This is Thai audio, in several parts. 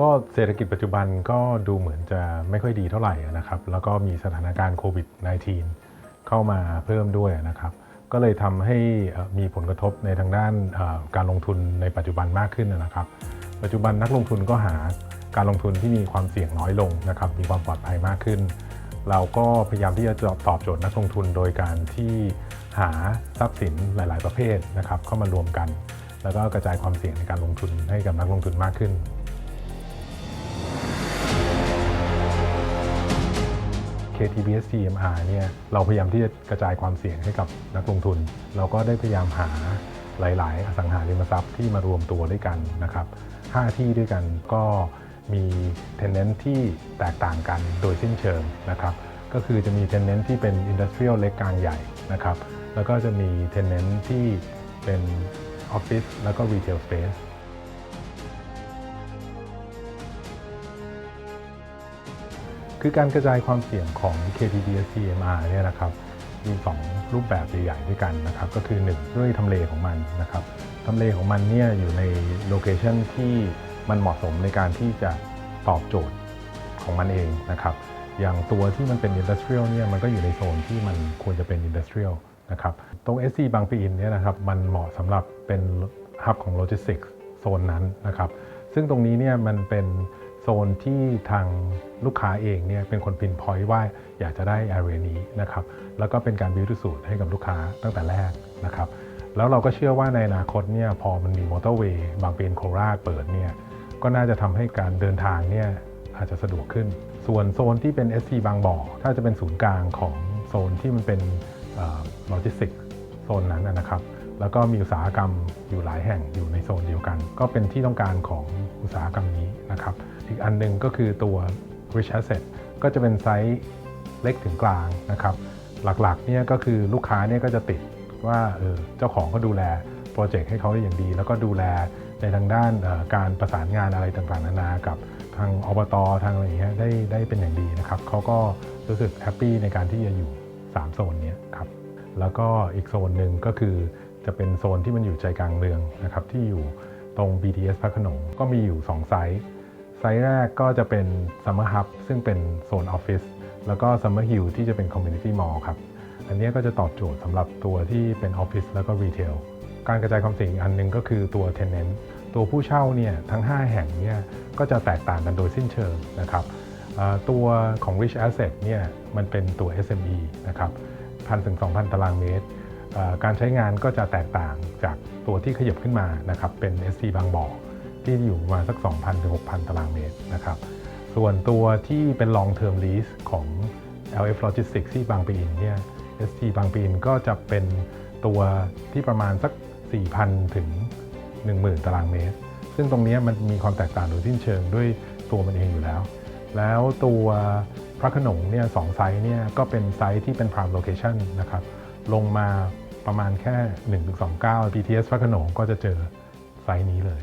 ก็เศรษฐกิจปัจจุบันก็ดูเหมือนจะไม่ค่อยดีเท่าไหร่นะครับ แล้วก็มีสถานการณ์โควิด -19 เข้ามาเพิ่มด้วยนะครับ ก็เลยทำให้มีผลกระทบในทางด้านการลงทุนในปัจจุบันมากขึ้นนะครับ ปัจจุบันนักลงทุนก็หาการลงทุนที่มีความเสี่ยงน้อยลงนะครับ มีความปลอดภัยมากขึ้น เราก็พยายามที่จะตอบโจทย์นักลงทุนโดยการที่หาทรัพย์สินหลาย ๆ ประเภทนะครับ เข้ามารวมกัน แล้วก็กระจายความเสี่ยงในการลงทุนให้กับนักลงทุนมากขึ้น KTBS CMR เนี่ยเราพยายามที่จะกระจายความเสี่ยงให้กับนักลงทุน เราก็ได้พยายามหาหลาย ๆ อสังหาริมทรัพย์ที่มารวมตัวด้วยกันนะครับ5ที่ด้วยกันก็มีเทนเนนที่แตกต่างกันโดยสิ้นเชิงนะครับก็คือจะมีเทนเนนที่เป็นอินดัสเทรียลเล็กกลางใหญ่นะครับแล้วก็จะมีเทนเนนที่เป็นออฟฟิศแล้วก็รีเทลสเปซ คือการกระจายความเสี่ยงของ KTBS CMR เนี่ยนะครับมี 2 รูปแบบใหญ่ๆด้วยกันนะครับก็คือ 1 ด้วยทำเลของมันนะครับทำเลของมันเนี่ยอยู่ในโลเคชันที่มันเหมาะสมในการที่จะตอบโจทย์ของมันเองนะครับอย่างตัวที่มันเป็นอินดัสเทรียลเนี่ยมันก็อยู่ในโซนที่มันควรจะเป็นอินดัสเทรียลนะครับตรง SC บางปะอินเนี่ยนะครับมันเหมาะสำหรับเป็นฮับของโลจิสติกส์โซนนั้นนะครับซึ่งตรงนี้เนี่ยมันเป็น นที่ทางลูกค้าเองเนี่ยเป็นคนพินพอยต์ว่าอยากจะได้ area นี้นะครับแล้วก็เป็นการบิวสูตรให้กับลูกค้าตั้งแต่แรกนะครับแล้วเราก็เชื่อว่าในอนาคตเนี่ยพอมันมีมอเตอร์เวย์บางเป็นโคราชเปิดเนี่ยก็น่าจะทำให้การเดินทางเนี่ยอาจจะสะดวกขึ้น ส่วนโซนที่เป็น SC บางบ่อ ถ้าจะเป็นศูนย์กลางของโซนที่มันเป็นโลจิสติกโซนนั้นนะครับ แล้วก็มีอุตสาหกรรมอยู่หลายแห่งอยู่ในโซนเดียวกัน ก็เป็นที่ต้องการของอุตสาหกรรมนี้นะครับ อีกอันหนึงก็คือตัว rich asset ก็จะเป็นไซส์เล็กถึงกลางนะครับ หลักๆเนี่ยก็คือลูกค้าเนี่ยก็จะติดว่าเออเจ้าของก็ดูแลโปรเจกต์ให้เขาได้อย่างดี แล้วก็ดูแลในทางด้านออการประสานงานอะไรต่างๆ นานากับทางอบตทางอะไรอย่างเงี้ยได้ได้เป็นอย่างดีนะครับเขาก็รู้สึกแฮปปี้ในการที่จะอยู่ 3 โซนนี้ครับแล้วก็อีกโซนหนึ่งก็คือ จะเป็นโซนที่มันอยู่ใจกลางเมืองนะครับที่อยู่ตรง BTS พระขนงก็มีอยู่ 2 ไซส์ ไซส์แรกก็จะเป็น Summer Hub ซึ่งเป็นโซนออฟฟิศแล้วก็ Summer Hill ที่จะเป็น Community Mall ครับ อันนี้ก็จะตอบโจทย์สำหรับตัวที่เป็นออฟฟิศแล้วก็รีเทลการกระจายความเสี่ยงอันหนึงก็คือตัว Tenant ตัวผู้เช่าเนี่ยทั้ง 5 แห่งเนี่ยก็จะแตกต่างกันโดยสิ้นเชิงนะครับตัวของ Rich Asset เนี่ยมันเป็นตัว SME นะครับพันถึง2,000 ตารางเมตร การใช้งานก็จะแตกต่างจากตัวที่ขยับขึ้นมานะครับเป็น SC บางบ่อที่อยู่ประมาณสัก 2,000ถึง6,000 ตารางเมตรนะครับส่วนตัวที่เป็น long term lease ของ LF Logistics ที่บางปะอินเนี่ย ST บางปะอินก็จะเป็นตัวที่ประมาณสัก 4,000 ถึง 10,000 ตารางเมตร ซึ่งตรงนี้มันมีความแตกต่างโดยสิ้นเชิงด้วยตัวมันเองอยู่แล้ว แล้วตัวพระขนงเนี่ยสองไซส์เนี่ยก็เป็นไซส์ที่เป็น prime location นะครับ ลงมา ประมาณแค่ 1-29 BTS พระโขนงก็จะเจอไซส์นี้เลย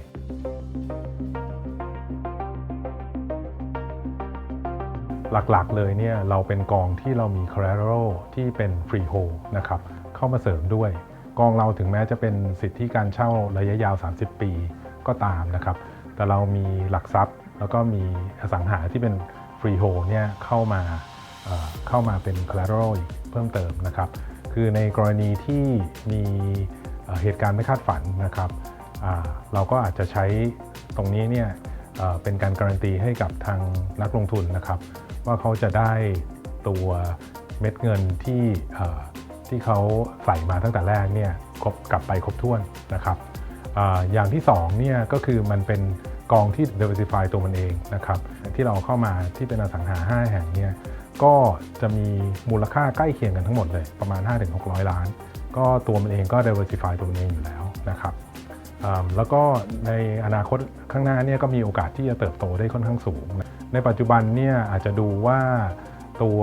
หลักๆเลยเนี่ยเราเป็นกองที่เรามี collateral ที่เป็น freehold นะครับเข้ามาเสริมด้วย กองเราถึงแม้จะเป็นสิทธิการเช่าระยะยาว 30 ปีก็ตามนะครับ แต่เรามีหลักทรัพย์ แล้วก็มีอสังหาที่เป็น freehold เนี่ยเข้ามาเเข้ามาเป็น collateral เพิ่มเติมนะครับ คือในกรณีที่มีเหตุการณ์ไม่คาดฝันนะครับเราก็อาจจะใช้ตรงนี้เนี่ยเป็นการการันตีให้กับทางนักลงทุนนะครับ ว่าเขาจะได้ตัวเม็ดเงินที่ที่เขาใส่มาตั้งแต่แรกเนี่ยครบกลับไปครบถ้วนนะครับออย่างที่2เนี่ยก็คือมันเป็นกองที่ diversify ตัวมันเองนะครับที่เราเข้ามาที่เป็นอสังหา 5 แห่งเนี่ย ก็จะมีมูลค่าใกล้เคียงกันทั้งหมดเลย ประมาณ 5-600 ล้าน ก็ตัวมันเองก็ diversify ตัวมันเองอยู่แล้วนะครับแล้วก็ในอนาคตข้างหน้าเนี่ยก็มีโอกาสที่จะเติบโตได้ค่อนข้างสูง ในปัจจุบันเนี่ยอาจจะดูว่าตัว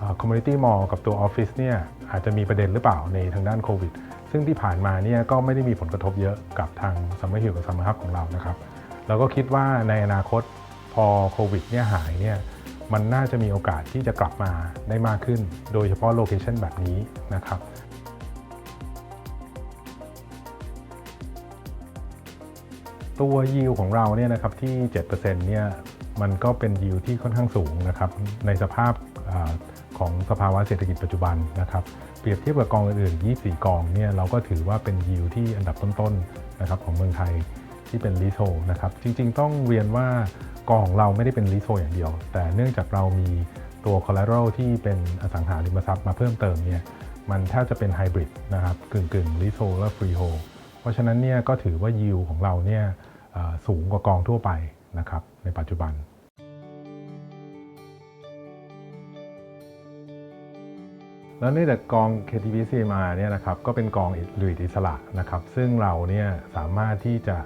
อ่า community mall กับตัวออฟฟิศเนี่ยอาจจะมีประเด็นหรือเปล่าในทางด้านโควิด ซึ่งที่ผ่านมาเนี่ยก็ไม่ได้มีผลกระทบเยอะกับทางซัมเมอร์ฮิลกับซัมเมอร์ฮับของเรานะครับเราก็คิดว่าในอนาคตพอโควิดเนี่ยหายเนี่ย มันน่าจะมีโอกาสที่จะกลับมาได้มากขึ้น โดยเฉพาะโลเคชันแบบนี้นะครับตัวยิวของเราเนี่ยนะครับที่ 7%เนี่ยมันก็เป็นยิวที่ค่อนข้างสูงนะครับในสภาพอของสภาวะเศรษฐกิจปัจจุบันนะครับเปรียบเทียบกับกองอื่นๆ 24 กองเนี่ยเราก็ถือว่าเป็นยิวที่อันดับต้นๆนะครับของเมืองไทยที่เป็นลิโซนะครับจริงๆ ต้องเรียนว่า กองเราไม่ได้เป็นลิโซอย่างเดียว แต่เนื่องจากเรามีตัว collateral ที่เป็นอสังหาริมทรัพย์มาเพิ่มเติมเนี่ยมันแทบจะเป็นไฮบริดนะครับกึ่งๆลิโซและฟรีโฮเพราะฉะนั้นเนี่ยก็ถือว่ายิวของเราเนี่ยสูงกว่ากองทั่วไปนะครับในปัจจุบันแล้วเนื่องจากกอง KTB CMR เนี่ยนะครับก็เป็นกองหลีดอิสระนะครับซึ่งเราเนี่ยสามารถที่จะ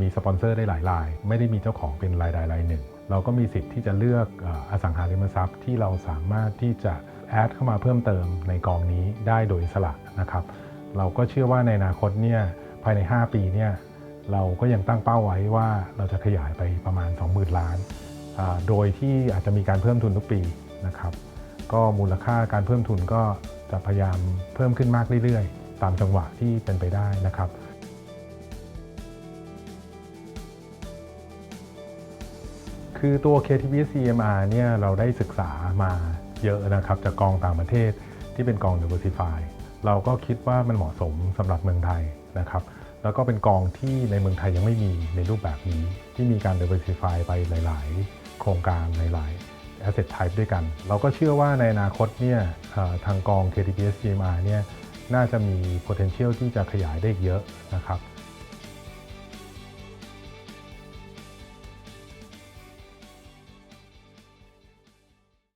มีสปอนเซอร์ได้หลายราย ไม่ได้มีเจ้าของเป็นรายใดรายหนึ่ง เราก็มีสิทธิ์ที่จะเลือกอสังหาริมทรัพย์ที่เราสามารถที่จะแอดเข้ามาเพิ่มเติมในกองนี้ได้โดยอิสระนะครับ เราก็เชื่อว่าในอนาคตเนี่ยภายใน 5 ปีเนี่ยเราก็ยังตั้งเป้าไว้ว่าเราจะขยายไปประมาณ 20,000 ล้าน โดยที่อาจจะมีการเพิ่มทุนทุกปีนะครับ ก็มูลค่าการเพิ่มทุนก็จะพยายามเพิ่มขึ้นมากเรื่อยๆ ตามจังหวะที่เป็นไปได้นะครับ คือตัว KTB CMR เนี่ยเราได้ศึกษามาเยอะนะครับจากกองต่างประเทศที่เป็นกอง Diversify เราก็คิดว่ามันเหมาะสมสำหรับเมืองไทยนะครับแล้วก็เป็นกองที่ในเมืองไทยยังไม่มีในรูปแบบนี้ ที่มีการ Diversify ไปหลาย ๆ โครงการหลาย ๆ Asset Type ด้วยกัน เราก็เชื่อว่าในอนาคตเนี่ยทางกอง KTB CMR เนี่ยน่าจะมี potential ที่จะขยายได้เยอะนะครับ